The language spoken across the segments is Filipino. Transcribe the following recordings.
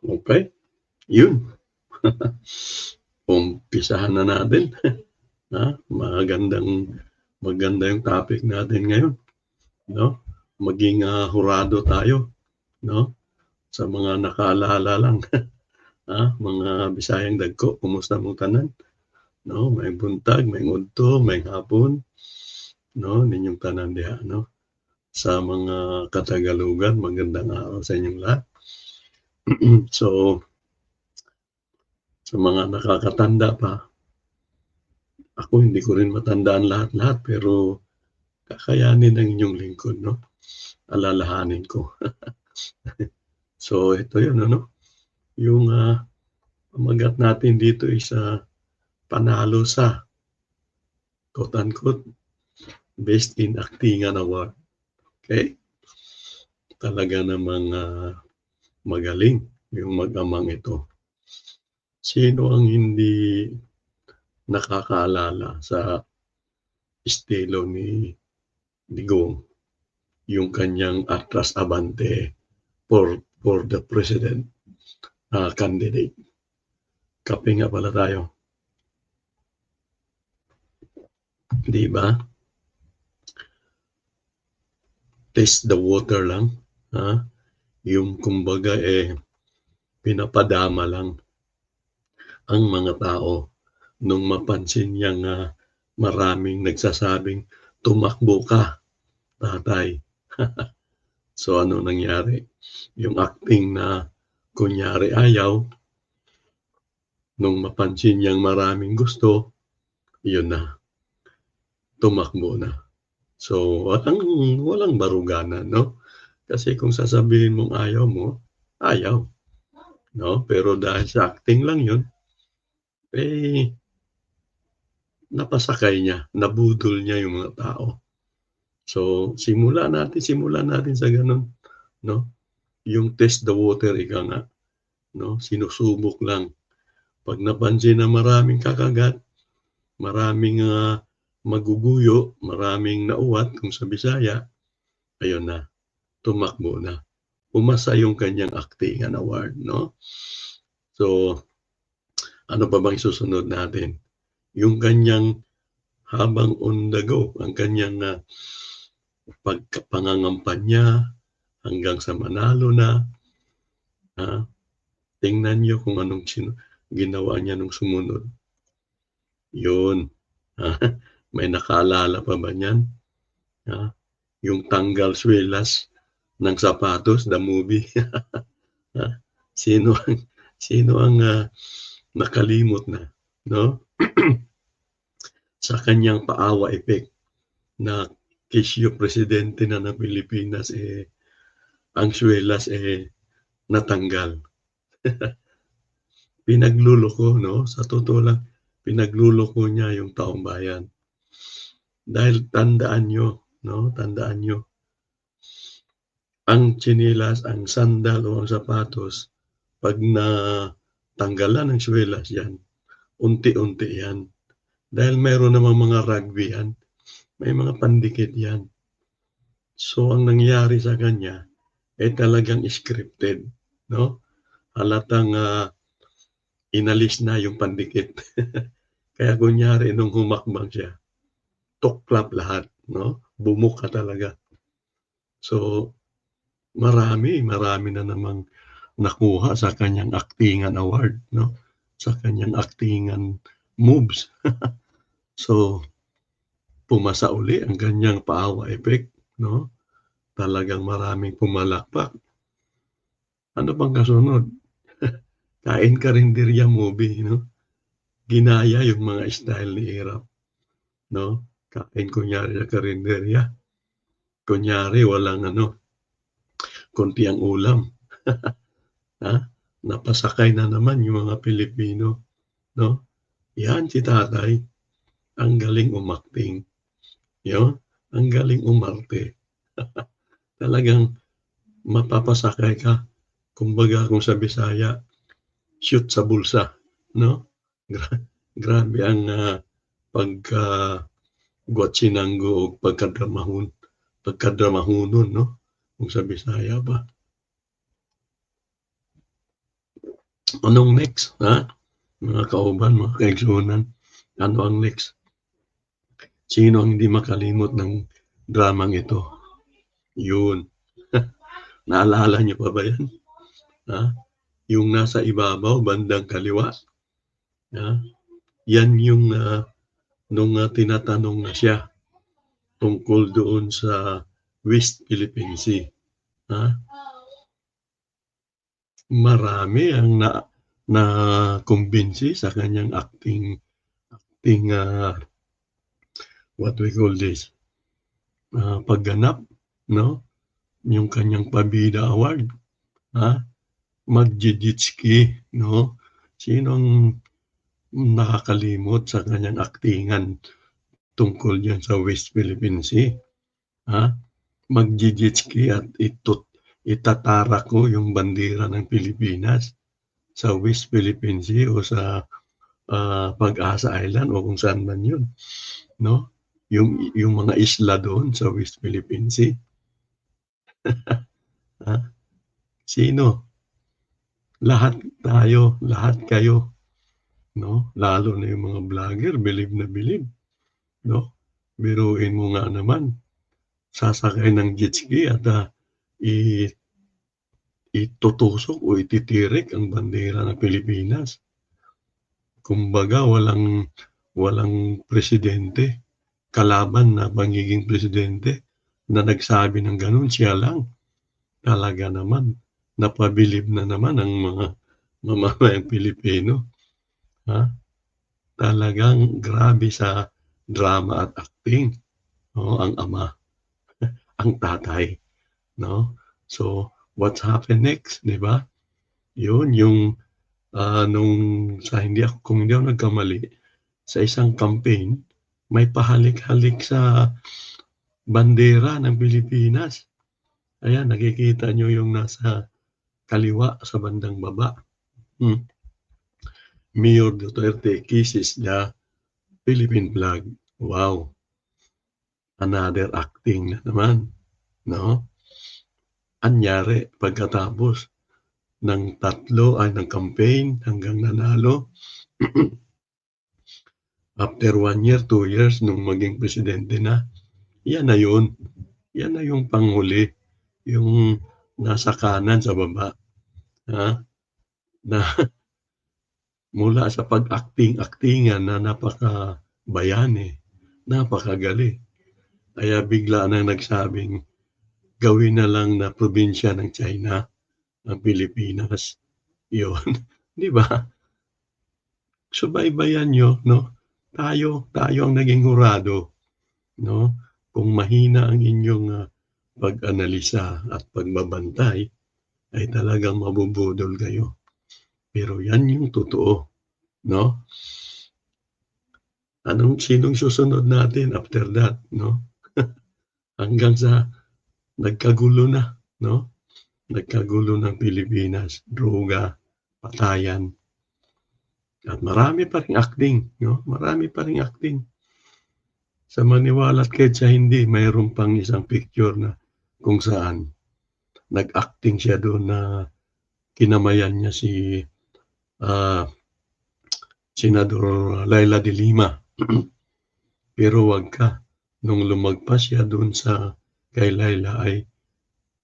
Okay. Yun. Umpisahan na natin. ha? Magandang maganda yung topic natin ngayon. No? Maging uh, hurado tayo, no? Sa mga nakaalala lang. ha? Mga Bisayang dagko, kumusta mo tanan? No, may buntag, may ngudto, may hapon. No, ninyong tanan diha, no? Sa mga Katagalugan, magandang araw sa inyong lahat. so, sa mga nakakatanda pa, ako hindi ko rin matandaan lahat-lahat, pero kakayanin ng inyong lingkod, no? Alalahanin ko. so, ito yun, ano? Yung uh, magat natin dito is uh, panalo sa quote-unquote Best in Actingan Award. Okay? Talaga namang uh, magaling yung mag-amang ito. Sino ang hindi nakakaalala sa estilo ni Digong yung kanyang atras abante for for the president uh, candidate. Kape nga pala tayo. Di ba? Test the water lang. Ha? Yung kumbaga eh, pinapadama lang ang mga tao nung mapansin niya nga maraming nagsasabing tumakbo ka, tatay. so ano nangyari? Yung acting na kunyari ayaw, nung mapansin niyang maraming gusto, yun na, tumakbo na. So, walang, walang baruganan, no? Kasi kung sasabihin mong ayaw mo, ayaw. No? Pero dahil sa acting lang yun, eh, napasakay niya, nabudol niya yung mga tao. So, simula natin, simula natin sa ganun, no? Yung test the water, ika nga, no? Sinusubok lang. Pag napansin na maraming kakagat, maraming uh, maguguyo, maraming nauwat kung sa Bisaya, ayun na, tumakbo na. Umasa yung kanyang acting award, no? So, ano pa bang susunod natin? Yung kanyang habang on the go, ang kanyang uh, pagpangangampanya hanggang sa manalo na. Ha? Tingnan niyo kung anong sino, ginawa niya nung sumunod. Yun. Ha? May nakaalala pa ba niyan? Ha? Yung tanggal swelas ng sapatos, the movie. ha? Sino ang sino ang uh, nakalimot na, no? sa kanyang paawa effect na kisyo presidente na ng Pilipinas eh ang swelas eh natanggal. Pinagluloko, no? Sa totoo lang, pinagluloko niya yung taong bayan. Dahil tandaan nyo, no? Tandaan nyo, ang chinilas, ang sandal o ang sapatos, pag na tanggalan ng swelas yan, unti-unti yan. Dahil mayroon namang mga rugby yan, may mga pandikit yan. So, ang nangyari sa kanya, eh talagang scripted, no? Halatang uh, inalis na yung pandikit. Kaya kunyari, nung humakbang siya, tuklap lahat, no? Bumuk ka talaga. So, marami, marami na namang nakuha sa kanyang actingan award, no? Sa kanyang actingan moves. so, pumasa uli ang kanyang paawa effect, no? Talagang maraming pumalakpak. Ano pang kasunod? Kain ka rin movie, no? Ginaya yung mga style ni Irap, no? Kain kunyari sa karinderya. Kunyari walang ano, konti ang ulam. ha? Napasakay na naman yung mga Pilipino, no? Yan si tatay, ang galing umakting. Yo, ang galing umarte. Talagang mapapasakay ka. Kumbaga kung sa Bisaya, shoot sa bulsa, no? Gra- grabe ang uh, pagka uh, Guatsinango o pagkadramahon, pagkadramahonon, no? Kung sa Bisaya ba. Anong next, ha? Mga kauban, mga kaigsunan, ano ang next? Sino ang hindi makalimot ng dramang ito? Yun. Naalala niyo pa ba yan? Ha? Yung nasa ibabaw, bandang kaliwa. Ha? Yan yung uh, nung uh, tinatanong na siya tungkol doon sa West Philippine Sea. Ha? Marami ang na na kumbinsi sa kanyang acting acting uh, what we call this uh, pagganap no yung kanyang pabida award ha magjijitski no sinong nakakalimot sa kanyang aktingan tungkol diyan sa West Philippine Sea ha magjijitski at itut itatara ko yung bandera ng Pilipinas sa West Philippine Sea o sa uh, Pag-asa Island o kung saan man yun. No? Yung, yung mga isla doon sa West Philippine Sea. ha? Sino? Lahat tayo, lahat kayo. No? Lalo na yung mga vlogger, believe na believe. No? Biruin mo nga naman. Sasakay ng jet ski at uh, i itutusok o ititirik ang bandera ng Pilipinas. Kumbaga walang walang presidente kalaban na pangiging presidente na nagsabi ng ganun siya lang. Talaga naman napabilib na naman ang mga mamamayang Pilipino. Ha? Talagang grabe sa drama at acting. No, ang ama, ang tatay, no? So what's happen next, di ba? Yun, yung uh, nung sa hindi ako, kung hindi ako nagkamali, sa isang campaign, may pahalik-halik sa bandera ng Pilipinas. Ayan, nakikita nyo yung nasa kaliwa sa bandang baba. Hmm. Mayor Duterte kisses the Philippine flag. Wow. Another acting na naman. No? anyari pagkatapos ng tatlo ay ng campaign hanggang nanalo. After one year, two years, nung maging presidente na, yan na yun. Yan na yung panghuli. Yung nasa kanan sa baba. Ha? Na mula sa pag-acting-actingan na napaka bayani, napakagali. Kaya bigla nang nagsabing, gawin na lang na probinsya ng China ang Pilipinas. Yun. Di ba? Subaybayan nyo, no? Tayo, tayo ang naging hurado, no? Kung mahina ang inyong uh, pag-analisa at pagbabantay, ay talagang mabubudol kayo. Pero yan yung totoo, no? Anong sinong susunod natin after that, no? Hanggang sa nagkagulo na, no? Nagkagulo ng Pilipinas, droga, patayan. At marami pa ring acting, no? Marami pa ring acting. Sa maniwala at kahit sa hindi, mayroon pang isang picture na kung saan nag-acting siya doon na kinamayan niya si uh, Senador Laila de Lima. Pero wag ka, nung lumagpas siya doon sa kay Laila ay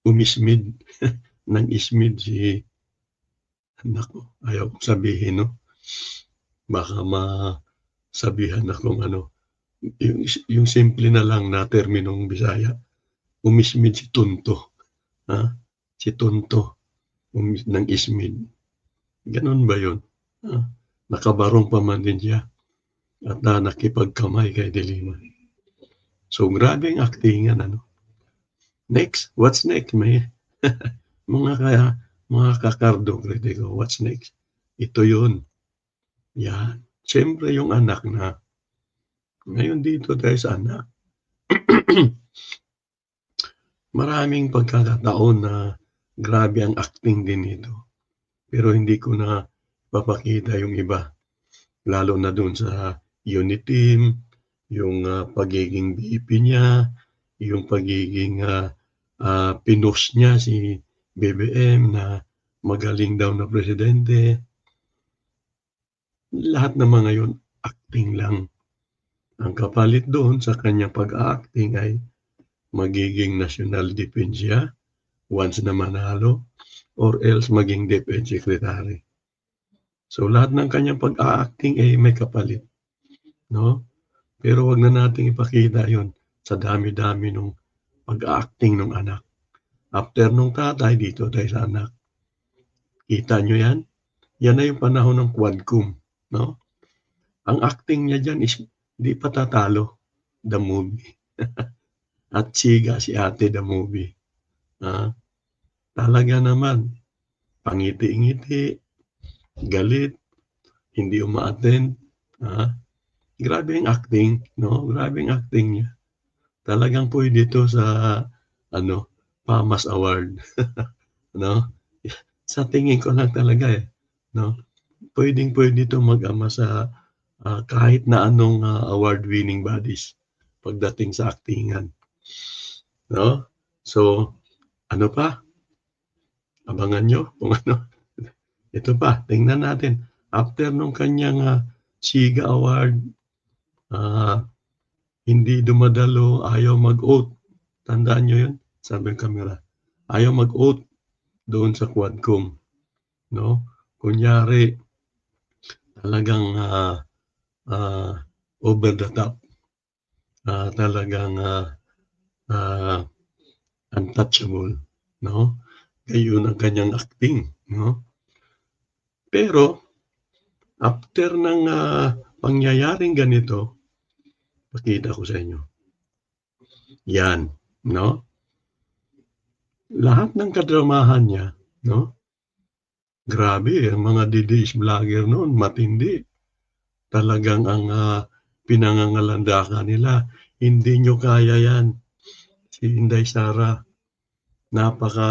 umismid ng ismid si nako, ayaw kong sabihin, no? Baka masabihan akong ano, yung, yung simple na lang na terminong Bisaya, umismid si Tunto. Ha? Si Tunto umis, ng ismid. Ganon ba yun? Ha? Nakabarong pa man din siya at na nakipagkamay kay Delima. So, grabe ang actingan, ano? Next, what's next? May mga kaya, mga kakardo kritiko, what's next? Ito yun. Yan. Siyempre yung anak na. Ngayon dito tayo sa anak. Maraming pagkakataon na grabe ang acting din nito. Pero hindi ko na papakita yung iba. Lalo na dun sa unit team, yung uh, pagiging BP niya, yung pagiging uh, uh, pinost niya si BBM na magaling daw na presidente. Lahat naman ngayon acting lang. Ang kapalit doon sa kanyang pag-a-acting ay magiging national defense siya once na manalo or else maging DepEd secretary. So lahat ng kanyang pag-a-acting ay may kapalit, no? Pero wag na nating ipakita 'yon sa dami-dami nung pag-a-acting ng anak. After nung tatay, dito tayo sa anak. Kita nyo yan? Yan na yung panahon ng quadcom, no? Ang acting niya dyan is di pa tatalo the movie. At siga si ate the movie. Ah, talaga naman, pangiti-ngiti, galit, hindi uma-attend. Ah, grabe ang acting, no? Grabe ang acting niya. Talagang pwede ito sa, ano, PAMAS Award. no? Sa tingin ko lang talaga eh. No? Pwedeng pwede ito mag-ama sa ah, kahit na anong ah, award-winning bodies pagdating sa actingan. No? So, ano pa? Abangan nyo kung ano. Ito pa, tingnan natin. After nung kanyang ah, Siga Award, ah, hindi dumadalo, ayaw mag-oath. Tandaan nyo yun? Sabi ng camera. Ayaw mag-oath doon sa Quadcom. No? Kunyari, talagang ah, ah, over the top. Ah, talagang ah, ah, untouchable. No? Gayon ang kanyang acting. No? Pero, after ng ah, pangyayaring ganito, pakita ko sa inyo. Yan, no? Lahat ng kadramahan niya, no? Grabe, ang mga DDS vlogger noon, matindi. Talagang ang ah, pinangangalandakan nila, hindi nyo kaya yan. Si Inday Sara, napaka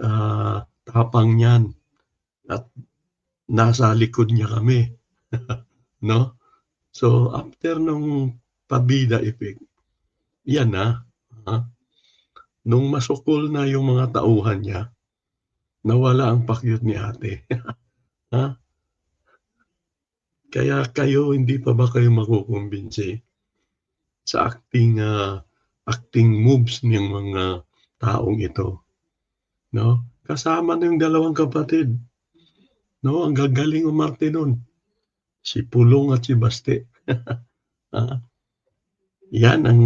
ah, tapang niyan. At nasa likod niya kami. no? So, after nung pabida effect, yan na. Ha? Nung masukol na yung mga tauhan niya, nawala ang pakyut ni ate. ha? Kaya kayo, hindi pa ba kayo makukumbinsi sa acting ah, acting moves ng mga taong ito? No? Kasama na yung dalawang kapatid. No, ang gagaling umarte nun. Si Pulong at si Baste. Yan ang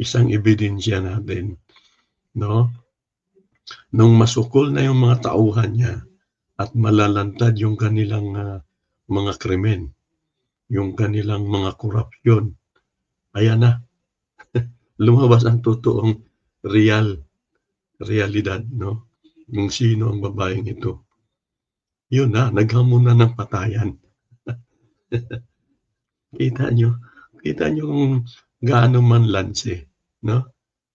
isang ebidensya natin. No? Nung masukol na yung mga tauhan niya at malalantad yung kanilang ah, mga krimen, yung kanilang mga korupsyon, ayan na. Lumabas ang totoong real realidad, no? Yung sino ang babaeng ito. Yun na, naghamon na ng patayan. kita nyo, kita nyo kung gaano man lanse, no?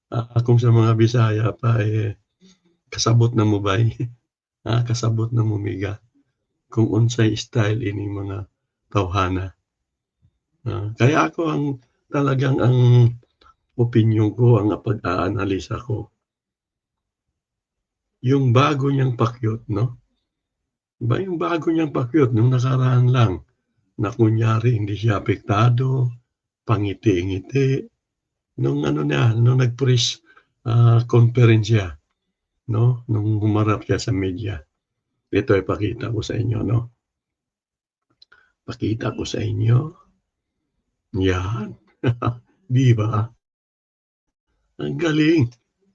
Ah, kung sa mga Bisaya pa, eh, kasabot na mo ba? ah, kasabot na mo miga. Kung unsay style ini mga tawhana. Ah, kaya ako ang talagang ang opinion ko, ang pag-aanalisa ko, yung bago niyang pakyut, no? Ba yung bago niyang pakyut, nung nakaraan lang, na kunyari hindi siya apektado, pangiti-ngiti, nung ano niya, nung nag-press ah, conference siya, no? Nung humarap siya sa media. Ito ay pakita ko sa inyo, no? Pakita ko sa inyo. Yan. Di ba? Ang galing.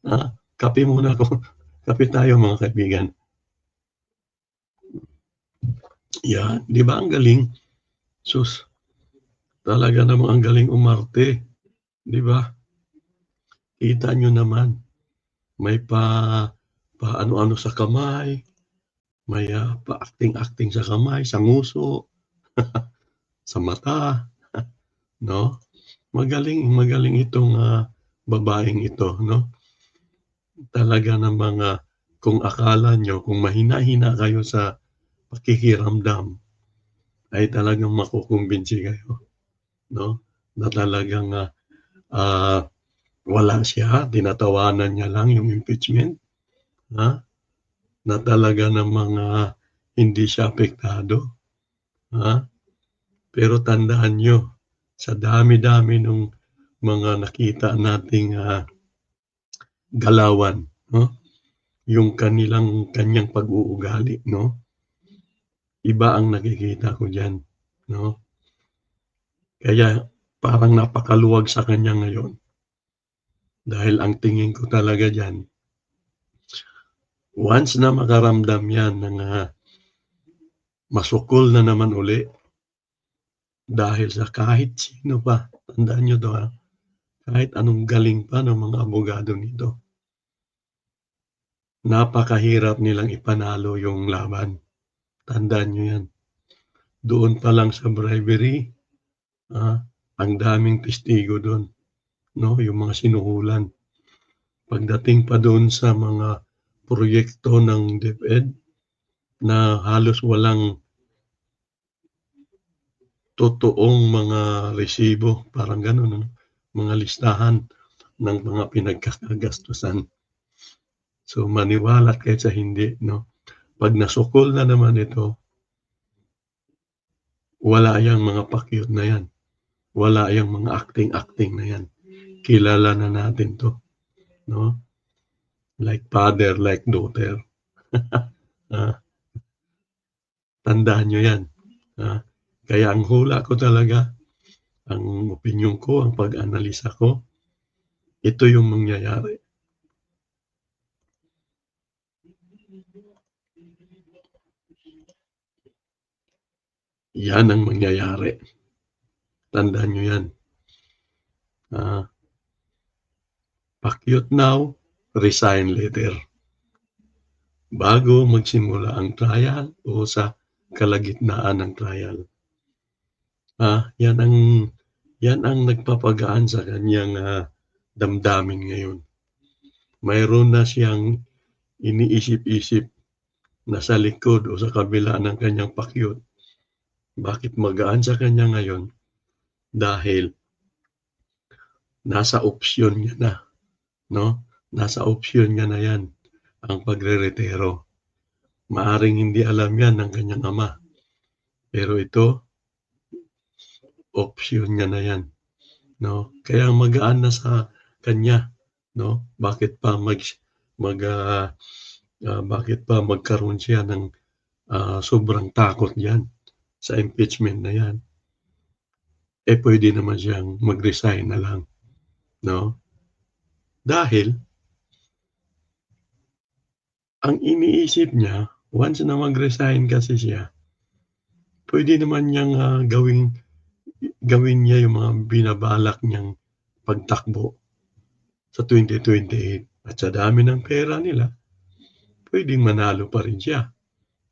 Ah, kape muna ako. Kape tayo mga kaibigan. Yan. Di ba ang galing? Sus. Talaga namang ang galing umarte. Di ba? Kita nyo naman. May pa, pa ano-ano sa kamay. May ah, pa acting-acting sa kamay, sa nguso, sa mata. no? Magaling, magaling itong ah, babaeng ito, no? Talaga namang ah, kung akala nyo, kung mahina-hina kayo sa pakikiramdam, ay talagang makukumbinsi kayo. No? Na talagang ah, ah, wala siya, tinatawanan niya lang yung impeachment. Ha? Na talaga ng mga hindi siya apektado. Ha? Pero tandaan niyo, sa dami-dami nung mga nakita nating, ah, galawan 'no, yung kanilang kanyang pag-uugali 'no, iba ang nakikita ko diyan 'no. Kaya parang napakaluwag sa kanya ngayon. Dahil ang tingin ko talaga diyan once na makaramdam yan ng, ah, masukol na naman uli dahil sa kahit sino pa, tandaan niyo 'to, ah, kahit anong galing pa ng mga abogado nito. Napakahirap nilang ipanalo yung laban, tandaan niyo yan. Doon pa lang sa bribery, ah, ang daming testigo dun 'no, yung mga sinuhulan. Pagdating pa dun sa mga proyekto ng DepEd na halos walang totoong mga resibo, parang gano'n ano, mga listahan ng mga pinagkakagastusan. So maniwala kahit sa hindi 'no, 'pag nasukol na naman ito wala yang mga pakyut na yan, wala yang mga acting-acting na yan. Kilala na natin 'to 'no. Like father, like daughter. Ah. Tandaan niyo yan, ah. Kaya ang hula ko talaga, ang opinyon ko, ang pag-analisa ko, ito yung mangyayari. Yan ang mangyayari. Tandaan niyo yan. Ah. Pakyut now, resign later. Bago magsimula ang trial o sa kalagitnaan ng trial. Ah, yan ang yan ang nagpapagaan sa kanyang, ah, damdamin ngayon. Mayroon na siyang iniisip-isip na sa likod o sa kabila ng kanyang pakyut. Bakit magaan sa kanya ngayon? Dahil nasa opsyon niya na, 'no, nasa opsyon niya na yan, ang pagreretiro. Maaaring hindi alam yan ng kanyang ama, pero ito opsyon niya na yan 'no. Kaya magaan na sa kanya 'no, bakit pa mag mag ah, ah, bakit pa magkaroon siya ng, ah, sobrang takot diyan sa impeachment na yan. Eh, puwede naman siyang mag-resign na lang 'no. Dahil ang iniisip niya, once na mag-resign kasi siya, puwede naman niyang, ah, gawing gawin niya yung mga binabalak niyang pagtakbo sa 2028 at sa dami ng pera nila, puwedeng manalo pa rin siya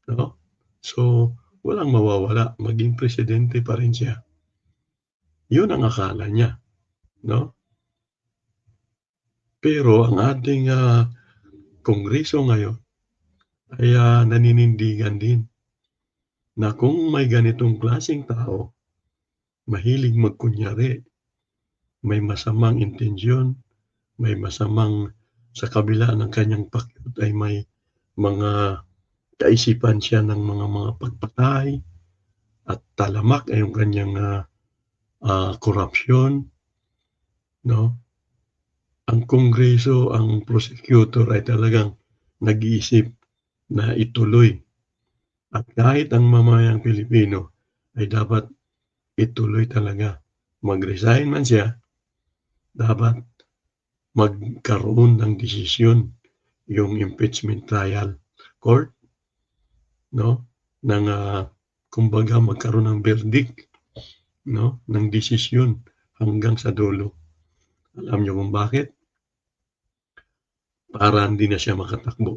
'no. So, walang mawawala, maging presidente pa rin siya. Yun ang akala niya 'no. Pero ang ating, ah, kongreso ngayon ay, ah, naninindigan din na kung may ganitong klaseng tao, mahilig magkunyari, may masamang intensyon, may masamang sa kabila ng kanyang pakyut ay may mga kaisipan siya ng mga mga pagpatay at talamak ay yung kanyang, ah, ah, korapsyon 'no. Ang kongreso, ang prosecutor ay talagang nag-iisip na ituloy at kahit ang mamamayang Pilipino ay dapat ituloy talaga. Mag-resign man siya, dapat magkaroon ng desisyon yung impeachment trial court 'no, ng, ah, kumbaga magkaroon ng verdict 'no, ng desisyon hanggang sa dulo. Alam niyo kung bakit? Para hindi na siya makatakbo.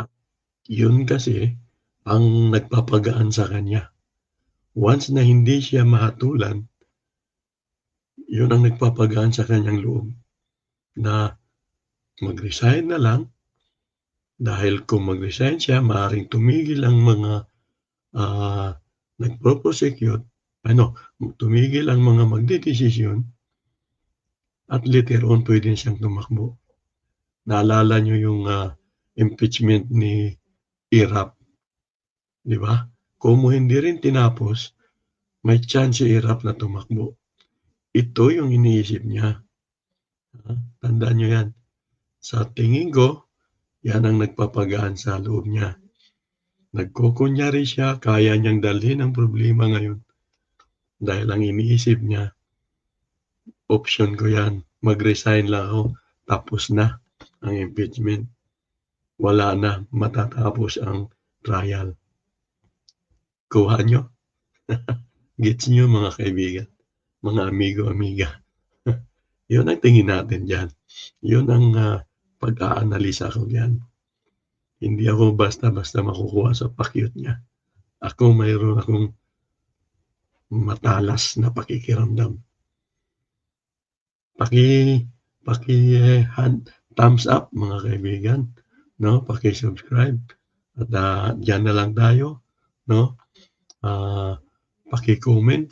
At yun kasi ang nagpapagaan sa kanya. Once na hindi siya mahatulan, yun ang nagpapagaan sa kanyang loob na mag-resign na lang dahil kung mag-resign siya maaaring tumigil ang mga, ah, nagpo-prosecute, ano, tumigil ang mga magdedesisyon at later on puwede siyang tumakbo. Naalala niyo yung, ah, impeachment ni Irap, 'di ba? kung hindi rin tinapos, may chance hirap na tumakbo. Ito yung iniisip niya. Ah, tandaan nyo yan. Sa tingin ko, yan ang nagpapagaan sa loob niya. Nagkukunyari siya, kaya niyang dalhin ang problema ngayon. Dahil ang iniisip niya, option ko yan, mag-resign lang ako, tapos na ang impeachment. Wala na, matatapos ang trial. Kuha nyo? Gets nyo mga kaibigan, mga amigo-amiga. Yun ang tingin natin dyan. Yun ang uh, pag-aanalisa ko dyan. Hindi ako basta-basta makukuha sa pakyut niya. Ako mayroon akong matalas na pakikiramdam. Paki paki eh, hand, thumbs up mga kaibigan, no? Paki-subscribe. At uh, diyan na lang tayo, no? Uh, paki-comment,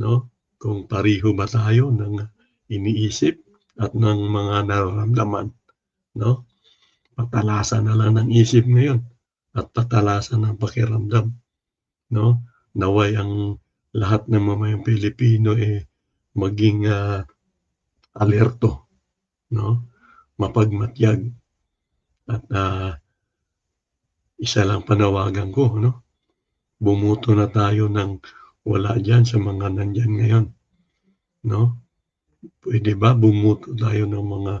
no? Kung pariho ba tayo ng iniisip at ng mga nararamdaman, no? Patalasan na lang ng isip ngayon at patalasan ng pakiramdam, no? Naway ang lahat ng mamayang Pilipino eh maging uh, alerto, no? Mapagmatyag. At uh, isa lang panawagan ko, no? Bumuto na tayo ng wala diyan sa mga nandyan ngayon, no? Pwede ba bumuto tayo ng mga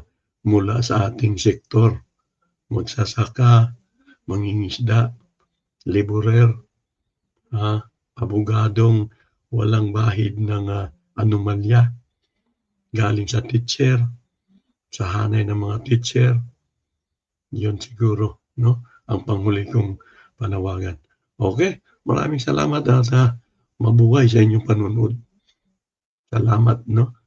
mula sa ating sektor? Magsasaka, mangingisda, laborer, ah, abogadong walang bahid ng uh, anomalya, galing sa teacher, sa hanay ng mga teacher. Yun siguro, no? Ang panghuli kong panawagan. Okay, maraming salamat at uh, mabuhay sa inyong panunod. Salamat, no?